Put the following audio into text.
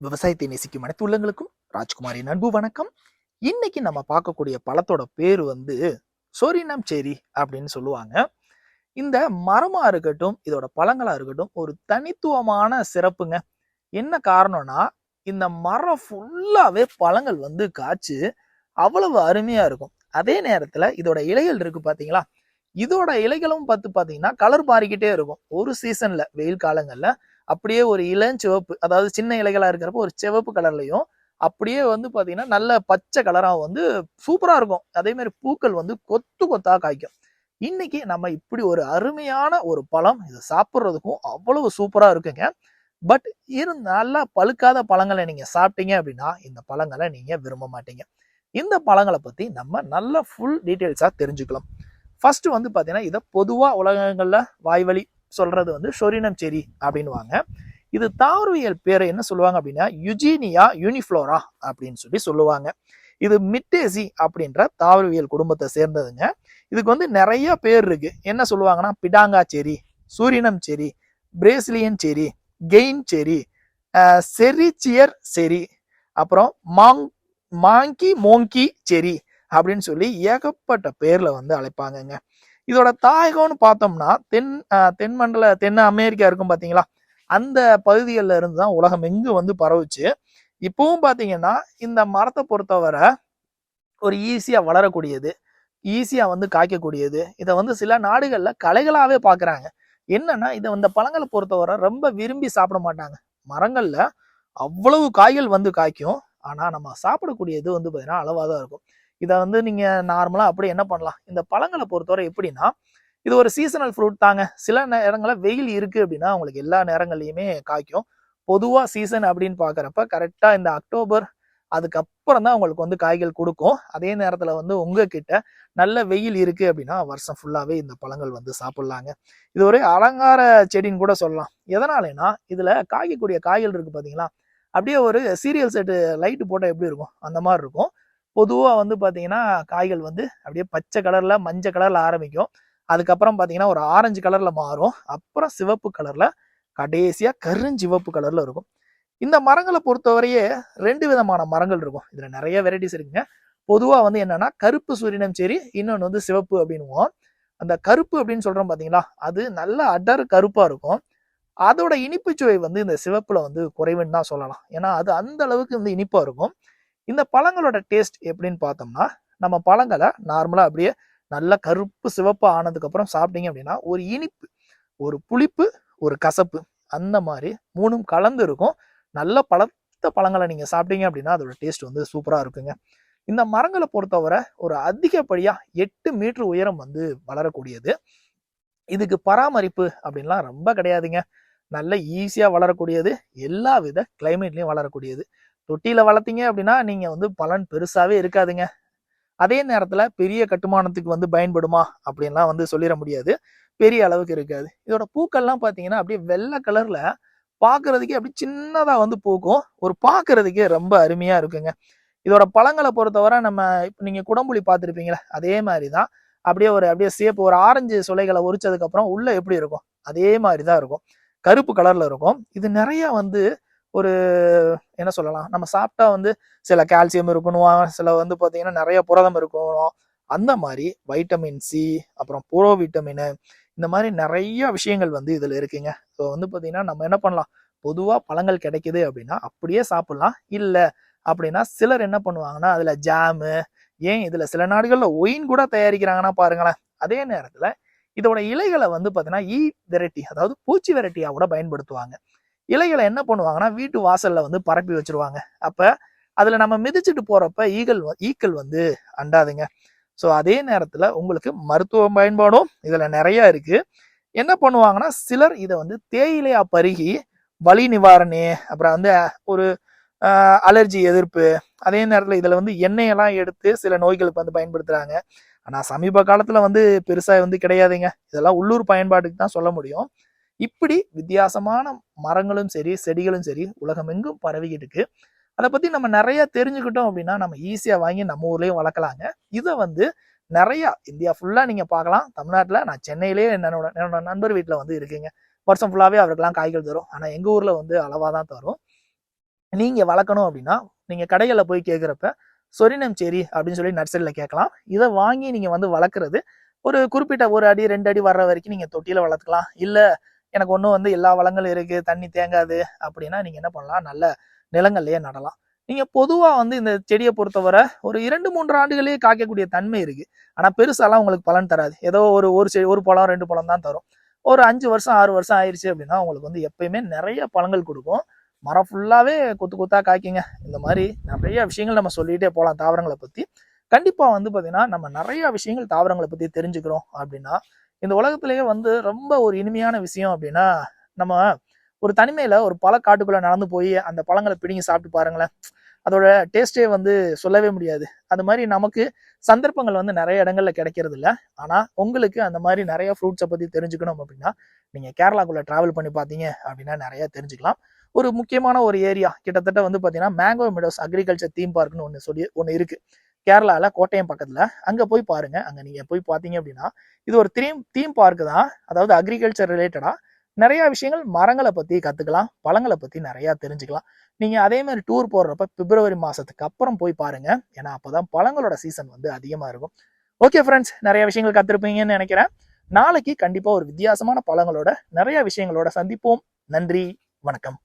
விவசாயத்தை நேசிக்கும் அனைத்து உள்ளங்களுக்கும் ராஜ்குமாரின் அன்பு வணக்கம். இன்னைக்கு நம்ம பார்க்கக்கூடிய பழத்தோட பேர் வந்து சோரினம் செரி அப்படின்னு சொல்லுவாங்க. இந்த மரமா இருக்கட்டும் இதோட பழங்களா இருக்கட்டும் ஒரு தனித்துவமான சிறப்புங்க. என்ன காரணம்னா இந்த மரம் ஃபுல்லாவே பழங்கள் வந்து காய்ச்சி அவ்வளவு அருமையா இருக்கும். அதே நேரத்துல இதோட இலைகள் இருக்கு பாத்தீங்களா? இதோட இலைகளும் பார்த்து பாத்தீங்கன்னா கலர் மாறிக்கிட்டே இருக்கும். ஒரு சீசன்ல வெயில் காலங்கள்ல அப்படியே ஒரு இளஞ்சிவப்பு அதாவது சின்ன இலைகளாக இருக்கிறப்ப ஒரு சிவப்பு கலர்லையும் அப்படியே வந்து பார்த்தீங்கன்னா நல்ல பச்சை கலராக வந்து சூப்பராக இருக்கும். அதேமாரி பூக்கள் வந்து கொத்து கொத்தாக காய்க்கும். இன்னைக்கு நம்ம இப்படி ஒரு அருமையான ஒரு பழம் இது சாப்பிட்றதுக்கும் அவ்வளவு சூப்பராக இருக்குங்க. பட் இரு நல்லா பழுக்காத பழங்களை நீங்கள் சாப்பிட்டீங்க அப்படின்னா இந்த பழங்களை நீங்கள் விரும்ப மாட்டீங்க. இந்த பழங்களை பற்றி நம்ம நல்ல ஃபுல் டீட்டெயில்ஸாக தெரிஞ்சுக்கலாம். ஃபர்ஸ்ட் வந்து பார்த்தீங்கன்னா இதை பொதுவாக உலகங்களில் வாய்வழி சொல்றது வந்து ஷொரினம் செரி அப்படின்னுவாங்க. இது தாவரவியல் பேரை என்ன சொல்லுவாங்க அப்படின்னா யுஜீனியா யூனிஃப்ளோரா அப்படின்னு சொல்லி சொல்லுவாங்க. இது மிட்டேசி அப்படின்ற தாவரவியல் குடும்பத்தை சேர்ந்ததுங்க. இதுக்கு வந்து நிறைய பேர் இருக்கு. என்ன சொல்லுவாங்கன்னா பிடாங்கா செரி சூரினம் செரி பிரேசிலியன் செரி கெயின் செரி செரிச்சியர் செரி அப்புறம் மாங் மாங்கி மோங்கி செரி அப்படின்னு சொல்லி ஏகப்பட்ட பேர்ல வந்து அழைப்பாங்கங்க. இதோட தாயகம்னு பார்த்தோம்னா தென் தென்மண்டல தென் அமெரிக்கா இருக்கும் பார்த்தீங்களா அந்த பகுதிகளில் இருந்து தான் உலகம் எங்கு வந்து பரவுச்சு. இப்பவும் பார்த்தீங்கன்னா இந்த மரத்தை பொறுத்தவரை ஒரு ஈஸியாக வளரக்கூடியது ஈஸியாக வந்து காய்க்கக்கூடியது. இதை வந்து சில நாடுகளில் கலைகளாகவே பார்க்குறாங்க என்னன்னா இதை இந்த பழங்களை பொறுத்தவரை ரொம்ப விரும்பி சாப்பிட மாட்டாங்க. மரங்களில் அவ்வளவு காய்கள் வந்து காய்க்கும். ஆனால் நம்ம சாப்பிடக்கூடியது வந்து பார்த்தீங்கன்னா அளவாக தான் இருக்கும். இதை வந்து நீங்கள் நார்மலாக அப்படி என்ன பண்ணலாம்? இந்த பழங்களை பொறுத்தவரை எப்படின்னா இது ஒரு சீசனல் ஃப்ரூட் தாங்க. சில நேரங்களில் வெயில் இருக்குது அப்படின்னா உங்களுக்கு எல்லா நேரங்கள்லையுமே காய்க்கும். பொதுவாக சீசன் அப்படின்னு பார்க்குறப்ப கரெக்டாக இந்த அக்டோபர் அதுக்கப்புறம் தான் உங்களுக்கு வந்து காய்கள் கொடுக்கும். அதே நேரத்தில் வந்து உங்ககிட்ட நல்ல வெயில் இருக்குது அப்படின்னா வருஷம் ஃபுல்லாகவே இந்த பழங்கள் வந்து சாப்பிட்லாங்க. இது ஒரு அலங்கார செடின்னு கூட சொல்லலாம். எதனாலனா இதில் காய்க்கக்கூடிய காய்கள் இருக்குது பார்த்தீங்களா அப்படியே ஒரு சீரியல் செட்டு லைட்டு போட்டால் எப்படி இருக்கும்? அந்த மாதிரி இருக்கும். பொதுவாக வந்து பார்த்தீங்கன்னா காய்கள் வந்து அப்படியே பச்சை கலரில் மஞ்சள் கலரில் ஆரம்பிக்கும். அதுக்கப்புறம் பார்த்தீங்கன்னா ஒரு ஆரஞ்சு கலரில் மாறும். அப்புறம் சிவப்பு கலரில் கடைசியாக கருஞ்சிவப்பு கலரில் இருக்கும். இந்த மரங்களை பொறுத்தவரையே ரெண்டு விதமான மரங்கள் இருக்கும். இதில் நிறைய வெரைட்டிஸ் இருக்குங்க. பொதுவாக வந்து என்னன்னா கருப்பு சூரியனும் சரி இன்னொன்று வந்து சிவப்பு அப்படின்னுவோம். அந்த கருப்பு அப்படின்னு சொல்கிறோம் பார்த்தீங்களா அது நல்ல அடர் கருப்பாக இருக்கும். அதோட இனிப்பு சுவை வந்து இந்த சிவப்பில் வந்து குறைவுன்னு தான் சொல்லலாம். ஏன்னா அது அந்த அளவுக்கு வந்து இனிப்பாக இருக்கும். இந்த பழங்களோட டேஸ்ட் எப்படின்னு பார்த்தோம்னா நம்ம பழங்களை நார்மலாக அப்படியே நல்ல கருப்பு சிவப்பு ஆனதுக்கப்புறம் சாப்பிட்டீங்க அப்படின்னா ஒரு இனிப்பு ஒரு புளிப்பு ஒரு கசப்பு அந்த மாதிரி மூணும் கலந்து இருக்கும். நல்ல பழத்த பழங்களை நீங்கள் சாப்பிட்டீங்க அப்படின்னா அதோட டேஸ்ட் வந்து சூப்பராக இருக்குங்க. இந்த மரங்களை பொறுத்தவரை ஒரு அதிகப்படியாக எட்டு மீட்டர் உயரம் வந்து வளரக்கூடியது. இதுக்கு பராமரிப்பு அப்படின்லாம் ரொம்ப கிடையாதுங்க. நல்ல ஈஸியாக வளரக்கூடியது. எல்லா வித கிளைமேட்லையும் வளரக்கூடியது. தொட்டியில் வளர்த்தீங்க அப்படின்னா நீங்கள் வந்து பலன் பெருசாகவே இருக்காதுங்க. அதே நேரத்தில் பெரிய கட்டுமானத்துக்கு வந்து பயன்படுமா அப்படின்லாம் வந்து சொல்லிட முடியாது. பெரிய அளவுக்கு இருக்காது. இதோட பூக்கள்லாம் பார்த்தீங்கன்னா அப்படியே வெள்ளை கலரில் பார்க்கறதுக்கே அப்படி சின்னதாக வந்து பூக்கும். ஒரு பார்க்கறதுக்கே ரொம்ப அருமையாக இருக்குங்க. இதோட பழங்களை பொறுத்தவரை நம்ம இப்போ நீங்கள் குடம்புளி பார்த்துருப்பீங்களே அதே மாதிரி தான் அப்படியே ஒரு அப்படியே சேப்பு ஒரு ஆரஞ்சு சுலைகளை உரிச்சதுக்கு அப்புறம் உள்ள எப்படி இருக்கும்? அதே மாதிரி தான் இருக்கும். கருப்பு கலர்ல இருக்கும். இது நிறைய வந்து ஒரு என்ன சொல்லலாம் நம்ம சாப்பிட்டா வந்து சில கால்சியம் இருக்கணும் சில வந்து பார்த்தீங்கன்னா நிறைய புரதம் இருக்கணும். அந்த மாதிரி வைட்டமின் சி அப்புறம் புரோ விட்டமின் இந்த மாதிரி நிறைய விஷயங்கள் வந்து இதில் இருக்குங்க. ஸோ வந்து பார்த்தீங்கன்னா நம்ம என்ன பண்ணலாம் பொதுவாக பழங்கள் கிடைக்குது அப்படின்னா அப்படியே சாப்பிட்லாம். இல்லை அப்படின்னா சிலர் என்ன பண்ணுவாங்கன்னா அதில் ஜாமு ஏன் இதில் சில நாடுகளில் ஒயின் கூட தயாரிக்கிறாங்கன்னா பாருங்களேன். அதே நேரத்தில் இதோட இலைகளை வந்து பார்த்தீங்கன்னா ஈ வெரைட்டி அதாவது பூச்சி வெரைட்டியாக கூட பயன்படுத்துவாங்க. இலைகளை என்ன பண்ணுவாங்கன்னா வீட்டு வாசல்ல வந்து பரப்பி வச்சிருவாங்க. அப்ப அதுல நம்ம மிதிச்சுட்டு போறப்ப ஈகல் வ- ஈக்கள் வந்து அண்டாதுங்க. ஸோ அதே நேரத்துல உங்களுக்கு மருத்துவ பயன்பாடும் இதுல நிறைய இருக்கு. என்ன பண்ணுவாங்கன்னா சிலர் இதை வந்து தேயிலையா பருகி வலி நிவாரணி அப்புறம் வந்து ஒரு அலர்ஜி எதிர்ப்பு அதே நேரத்தில் இதில் வந்து எண்ணெயெல்லாம் எடுத்து சில நோய்களுக்கு வந்து பயன்படுத்துகிறாங்க ஆனால் சமீப காலத்தில் வந்து பெருசாக வந்து கிடையாதுங்க. இதெல்லாம் உள்ளூர் பயன்பாட்டுக்கு தான் சொல்ல முடியும். இப்படி வித்தியாசமான மரங்களும் சரி செடிகளும் சரி உலகமெங்கும் பரவிக்கிட்டு இருக்கு. அதை பற்றி நம்ம நிறைய தெரிஞ்சுக்கிட்டோம் அப்படின்னா நம்ம ஈஸியாக வாங்கி நம்ம ஊர்லேயும் வளர்க்கலாங்க. இதை வந்து நிறையா இந்தியா ஃபுல்லாக நீங்கள் பார்க்கலாம். தமிழ்நாட்டில் நான் சென்னையிலேயே என்னோட என்னோட நண்பர் வீட்டில் வந்து இருக்குங்க. வருஷம் ஃபுல்லாகவே அவருக்கெல்லாம் காய்கள் தரும். ஆனால் எங்கள் ஊரில் வந்து அளவாக தான் தரும். நீங்கள் வளர்க்கணும் அப்படின்னா நீங்கள் கடைகளில் போய் கேட்குறப்ப சொரினம் செரி அப்படின்னு சொல்லி நர்சரியில் கேட்கலாம். இதை வாங்கி நீங்கள் வந்து வளர்க்குறது ஒரு குறிப்பிட்ட ஒரு அடி ரெண்டு அடி வர்ற வரைக்கும் நீங்கள் தொட்டியில் வளர்த்துக்கலாம். இல்லை எனக்கு ஒன்றும் வந்து எல்லா வளங்களும் இருக்குது தண்ணி தேங்காது அப்படின்னா நீங்க என்ன பண்ணலாம்? நல்ல நிலங்கள்லேயே நடலாம். நீங்கள் பொதுவாக வந்து இந்த செடியை பொறுத்தவரை ஒரு இரண்டு மூன்று ஆண்டுகளே காய்க்கக்கூடிய தன்மை இருக்கு. ஆனால் பெருசாலாம் உங்களுக்கு பலன் தராது. ஏதோ ஒரு ஒரு செடி ஒரு பழம் ரெண்டு பழம் தான் தரும். ஒரு அஞ்சு வருஷம் ஆறு வருஷம் ஆயிடுச்சு அப்படின்னா உங்களுக்கு வந்து எப்பயுமே நிறைய பழங்கள் கொடுக்கும். மரம் ஃபுல்லாகவே கொத்து கொத்தா காய்க்குங்க. இந்த மாதிரி நிறைய விஷயங்கள் நம்ம சொல்லிகிட்டே போகலாம் தாவரங்களை பற்றி கண்டிப்பாக வந்து பார்த்திங்கன்னா நம்ம நிறைய விஷயங்கள் தாவரங்களை பற்றி தெரிஞ்சுக்கிறோம் அப்படின்னா இந்த உலகத்திலேயே வந்து ரொம்ப ஒரு இனிமையான விஷயம் அப்படின்னா நம்ம ஒரு தனிமையில ஒரு பழ காட்டுக்குள்ள நடந்து போய் அந்த பழங்களை பிடிங்கி சாப்பிட்டு பாருங்களேன். அதோட டேஸ்டே வந்து சொல்லவே முடியாது. அது மாதிரி நமக்கு சந்தர்ப்பங்கள் வந்து நிறைய இடங்கள்ல கிடைக்கிறது இல்லை ஆனா உங்களுக்கு அந்த மாதிரி நிறைய ஃப்ரூட்ஸை பத்தி தெரிஞ்சுக்கணும் அப்படின்னா நீங்க கேரளாக்குள்ளே ட்ராவல் பண்ணி பார்த்தீங்க அப்படின்னா நிறைய தெரிஞ்சுக்கலாம். ஒரு முக்கியமான ஒரு ஏரியா கிட்டத்தட்ட வந்து பார்த்தீங்கன்னா மேங்கோ மிடோஸ் அக்ரிகல்ச்சர் தீம் பார்க்னு ஒன்று சொல்லி ஒன்று இருக்கு. கேரளால கோட்டயம் பக்கத்தில். அங்கே போய் பாருங்க. அங்கே நீங்கள் போய் பார்த்தீங்க அப்படின்னா இது ஒரு தீம் தீம் பார்க்கு தான். அதாவது அக்ரிகல்ச்சர் ரிலேட்டடாக நிறையா விஷயங்கள் மரங்களை பற்றி கற்றுக்கலாம் பழங்களை பற்றி நிறையா தெரிஞ்சுக்கலாம். நீங்கள் அதே மாதிரி டூர் போடுறப்ப பிப்ரவரி மாதத்துக்கு அப்புறம் போய் பாருங்க. ஏன்னா அப்போ தான் பழங்களோட சீசன் வந்து அதிகமாக இருக்கும். ஓகே ஃப்ரெண்ட்ஸ் நிறைய விஷயங்கள் கற்றுருப்பீங்கன்னு நினைக்கிறேன். நாளைக்கு கண்டிப்பாக ஒரு வித்தியாசமான பழங்களோட நிறைய விஷயங்களோட சந்திப்போம். நன்றி. வணக்கம்.